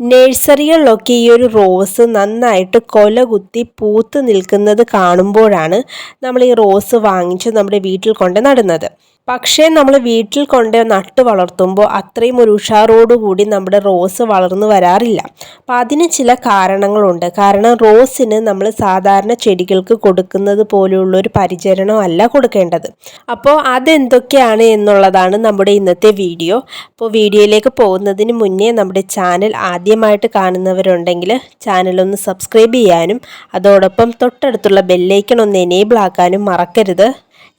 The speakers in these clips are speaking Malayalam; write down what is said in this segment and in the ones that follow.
നഴ്സറികളിലൊക്കെ ഈ ഒരു റോസ് നന്നായിട്ട് കൊല കുത്തി പൂത്ത് നിൽക്കുന്നത് കാണുമ്പോഴാണ് നമ്മൾ ഈ റോസ് വാങ്ങിച്ച് നമ്മുടെ വീട്ടിൽ കൊണ്ട് നടുന്നത്. പക്ഷേ നമ്മൾ വീട്ടിൽ കൊണ്ട് നട്ട് വളർത്തുമ്പോൾ അത്രയും ഒരു ഉഷാറോടുകൂടി നമ്മുടെ റോസ് വളർന്നു വരാറില്ല. അപ്പം അതിന് ചില കാരണങ്ങളുണ്ട്. കാരണം റോസിന് നമ്മൾ സാധാരണ ചെടികൾക്ക് കൊടുക്കുന്നത് പോലെയുള്ള ഒരു പരിചരണമല്ല കൊടുക്കേണ്ടത്. അപ്പോൾ അതെന്തൊക്കെയാണ് എന്നുള്ളതാണ് നമ്മുടെ ഇന്നത്തെ വീഡിയോ. അപ്പോൾ വീഡിയോയിലേക്ക് പോകുന്നതിന് മുന്നേ നമ്മുടെ ചാനൽ ആദ്യമായിട്ട് കാണുന്നവരുണ്ടെങ്കിൽ ചാനലൊന്ന് സബ്സ്ക്രൈബ് ചെയ്യാനും അതോടൊപ്പം തൊട്ടടുത്തുള്ള ബെല്ലൈക്കൺ ഒന്ന് എനേബിൾ ആക്കാനും മറക്കരുത്.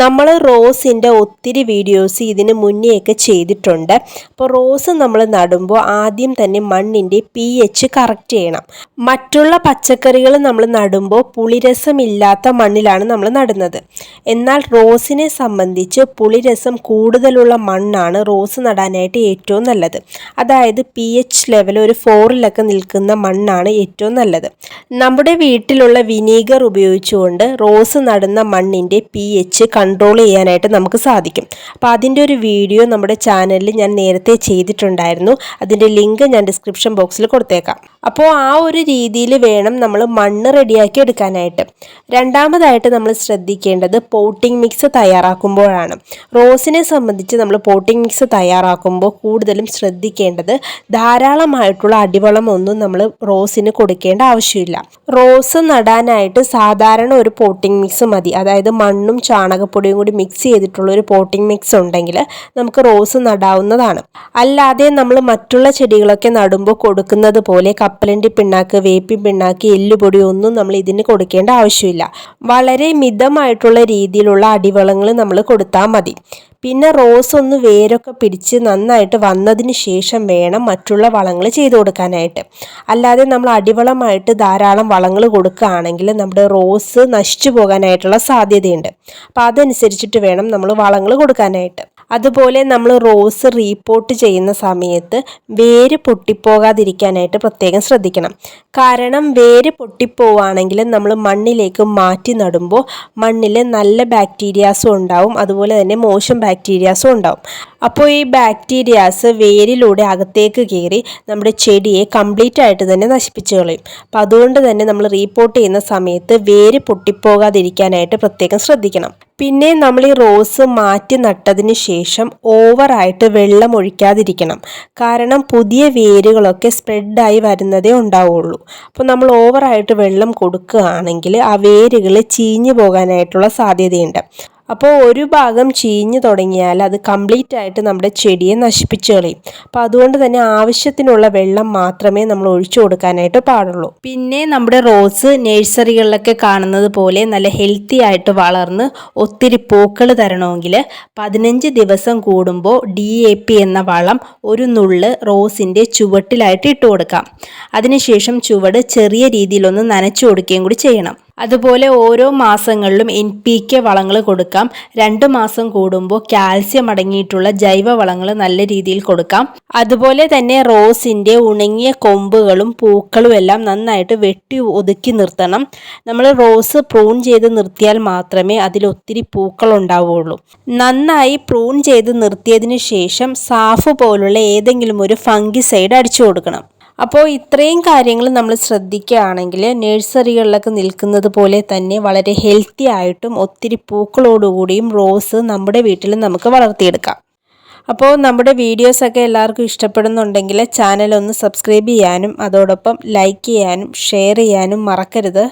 നമ്മൾ റോസിന്റെ ഒത്തിരി വീഡിയോസ് ഇതിന് മുന്നേയൊക്കെ ചെയ്തിട്ടുണ്ട്. അപ്പോൾ റോസ് നമ്മൾ നടുമ്പോൾ ആദ്യം തന്നെ മണ്ണിന്റെ പി എച്ച് കറക്റ്റ് ചെയ്യണം. മറ്റുള്ള പച്ചക്കറികൾ നമ്മൾ നടുമ്പോൾ പുളിരസമില്ലാത്ത മണ്ണിലാണ് നമ്മൾ നടുന്നത്. എന്നാൽ റോസിനെ സംബന്ധിച്ച് പുളിരസം കൂടുതലുള്ള മണ്ണാണ് റോസ് നടാനായിട്ട് ഏറ്റവും നല്ലത്. അതായത് പി എച്ച് ലെവൽ ഒരു ഫോറിലൊക്കെ നിൽക്കുന്ന മണ്ണാണ് ഏറ്റവും നല്ലത്. നമ്മുടെ വീട്ടിലുള്ള വിനീഗർ ഉപയോഗിച്ചുകൊണ്ട് റോസ് നടുന്ന മണ്ണിന്റെ പി എച്ച് കൺട്രോൾ ചെയ്യാനായിട്ട് നമുക്ക് സാധിക്കും. അപ്പോൾ അതിന്റെ ഒരു വീഡിയോ നമ്മുടെ ചാനലിൽ ഞാൻ നേരത്തെ ചെയ്തിട്ടുണ്ടായിരുന്നു. അതിന്റെ ലിങ്ക് ഞാൻ ഡിസ്ക്രിപ്ഷൻ ബോക്സിൽ കൊടുത്തേക്കാം. അപ്പോൾ ആ ഒരു രീതിയിൽ വേണം നമ്മൾ മണ്ണ് റെഡിയാക്കി എടുക്കാനായിട്ട്. രണ്ടാമതായിട്ട് നമ്മൾ ശ്രദ്ധിക്കേണ്ടത് പോട്ടിംഗ് മിക്സ് തയ്യാറാക്കുമ്പോഴാണ്. റോസിനെ സംബന്ധിച്ച് നമ്മൾ പോട്ടിംഗ് മിക്സ് തയ്യാറാക്കുമ്പോൾ കൂടുതലും ശ്രദ്ധിക്കേണ്ടത് ധാരാളമായിട്ടുള്ള അടിവളം ഒന്നും നമ്മൾ റോസിന് കൊടുക്കേണ്ട ആവശ്യമില്ല. റോസ് നടാനായിട്ട് സാധാരണ ഒരു പോട്ടിംഗ് മിക്സ് മതി. അതായത് മണ്ണും ചാണകപ്പൊടിയും കൂടി മിക്സ് ചെയ്തിട്ടുള്ള ഒരു പോട്ടിംഗ് മിക്സ് ഉണ്ടെങ്കിൽ നമുക്ക് റോസ് നടാവുന്നതാണ്. അല്ലാതെ നമ്മൾ മറ്റുള്ള ചെടികളൊക്കെ നടുമ്പോൾ കൊടുക്കുന്നത് പോലെ കപ്പലണ്ടി പിണ്ണാക്ക് വേപ്പിൻ പിണ്ണാക്ക് എല്ലുപൊടി ഒന്നും നമ്മൾ ഇതിന് കൊടുക്കേണ്ട ആവശ്യമില്ല. വളരെ മിതമായിട്ടുള്ള രീതിയിലുള്ള അടിവളങ്ങൾ നമ്മൾ കൊടുത്താൽ മതി. പിന്നെ റോസ് ഒന്ന് വേരൊക്കെ പിടിച്ച് നന്നായിട്ട് വന്നതിന് ശേഷം വേണം മറ്റുള്ള വളങ്ങൾ ചെയ്തു കൊടുക്കാനായിട്ട്. അല്ലാതെ നമ്മൾ അടിവളമായിട്ട് ധാരാളം വളങ്ങൾ കൊടുക്കുകയാണെങ്കിൽ നമ്മുടെ റോസ് നശിച്ചു പോകാനായിട്ടുള്ള സാധ്യതയുണ്ട്. അപ്പോൾ അതനുസരിച്ചിട്ട് വേണം നമ്മൾ വളങ്ങൾ കൊടുക്കാനായിട്ട്. അതുപോലെ നമ്മൾ റോസ് റീപോർട്ട് ചെയ്യുന്ന സമയത്ത് വേര് പൊട്ടിപ്പോകാതിരിക്കാനായിട്ട് പ്രത്യേകം ശ്രദ്ധിക്കണം. കാരണം വേര് പൊട്ടിപ്പോവാണെങ്കിൽ നമ്മൾ മണ്ണിലേക്ക് മാറ്റി നടുമ്പോൾ മണ്ണിൽ നല്ല ബാക്ടീരിയാസും ഉണ്ടാവും. അതുപോലെ തന്നെ മോശം ബാക്ടീരിയാസും ഉണ്ടാവും. അപ്പോൾ ഈ ബാക്ടീരിയാസ് വേരിലൂടെ അകത്തേക്ക് കയറി നമ്മുടെ ചെടിയെ കംപ്ലീറ്റ് ആയിട്ട് തന്നെ നശിപ്പിച്ചു കളയും. അപ്പോൾ അതുകൊണ്ട് തന്നെ നമ്മൾ റീപോർട്ട് ചെയ്യുന്ന സമയത്ത് വേര് പൊട്ടിപ്പോകാതിരിക്കാനായിട്ട് പ്രത്യേകം ശ്രദ്ധിക്കണം. പിന്നെ നമ്മൾ ഈ റോസ് മാറ്റി നട്ടതിന് ശേഷം ഓവറായിട്ട് വെള്ളം ഒഴിക്കാതിരിക്കണം. കാരണം പുതിയ വേരുകളൊക്കെ സ്പ്രെഡായി വരുന്നതേ ഉണ്ടാവുള്ളൂ. അപ്പോൾ നമ്മൾ ഓവറായിട്ട് വെള്ളം കൊടുക്കുകയാണെങ്കിൽ ആ വേരുകൾ ചീഞ്ഞു പോകാനായിട്ടുള്ള സാധ്യതയുണ്ട്. അപ്പോൾ ഒരു ഭാഗം ചീഞ്ഞു തുടങ്ങിയാൽ അത് കംപ്ലീറ്റ് ആയിട്ട് നമ്മുടെ ചെടിയെ നശിപ്പിച്ചു കളയും. അപ്പോൾ അതുകൊണ്ട് തന്നെ ആവശ്യത്തിനുള്ള വെള്ളം മാത്രമേ നമ്മൾ ഒഴിച്ചു കൊടുക്കാനായിട്ട് പാടുള്ളൂ. പിന്നെ നമ്മുടെ റോസ് നഴ്സറികളിലൊക്കെ കാണുന്നത് പോലെ നല്ല ഹെൽത്തി ആയിട്ട് വളർന്ന് ഒത്തിരി പൂക്കൾ തരണമെങ്കിൽ പതിനഞ്ച് ദിവസം കൂടുമ്പോൾ ഡി എ പി എന്ന വളം ഒരു നുള്ള് റോസിന്റെ ചുവട്ടിലായിട്ട് ഇട്ട് കൊടുക്കാം. അതിനുശേഷം ചുവട് ചെറിയ രീതിയിലൊന്ന് നനച്ചു കൊടുക്കുകയും കൂടി ചെയ്യണം. അതുപോലെ ഓരോ മാസങ്ങളിലും എൻ പി കെ വളങ്ങൾ കൊടുക്കാം. രണ്ട് മാസം കൂടുമ്പോൾ കാൽസ്യം അടങ്ങിയിട്ടുള്ള ജൈവ വളങ്ങൾ നല്ല രീതിയിൽ കൊടുക്കാം. അതുപോലെ തന്നെ റോസിന്റെ ഉണങ്ങിയ കൊമ്പുകളും പൂക്കളും എല്ലാം നന്നായിട്ട് വെട്ടി ഒതുക്കി നിർത്തണം. നമ്മൾ റോസ് പ്രൂൺ ചെയ്ത് നിർത്തിയാൽ മാത്രമേ അതിൽ ഒത്തിരി പൂക്കൾ ഉണ്ടാവുകയുള്ളൂ നന്നായി പ്രൂൺ ചെയ്ത് നിർത്തിയതിന് ശേഷം സാഫ് പോലുള്ള ഏതെങ്കിലും ഒരു ഫംഗിസൈഡ് അടിച്ചു കൊടുക്കണം. അപ്പോൾ ഇത്രയും കാര്യങ്ങൾ നമ്മൾ ശ്രദ്ധിക്കുകയാണെങ്കിൽ നഴ്സറികളിലൊക്കെ നിൽക്കുന്നത് പോലെ തന്നെ വളരെ ഹെൽത്തി ആയിട്ടും ഒത്തിരി പൂക്കളോടുകൂടിയും റോസ് നമ്മുടെ വീട്ടിൽ നമുക്ക് വളർത്തിയെടുക്കാം. അപ്പോൾ നമ്മുടെ വീഡിയോസൊക്കെ എല്ലാവർക്കും ഇഷ്ടപ്പെടുന്നുണ്ടെങ്കിൽ ചാനൽ ഒന്ന് സബ്സ്ക്രൈബ് ചെയ്യാനും അതോടൊപ്പം ലൈക്ക് ചെയ്യാനും ഷെയർ ചെയ്യാനും മറക്കരുത്.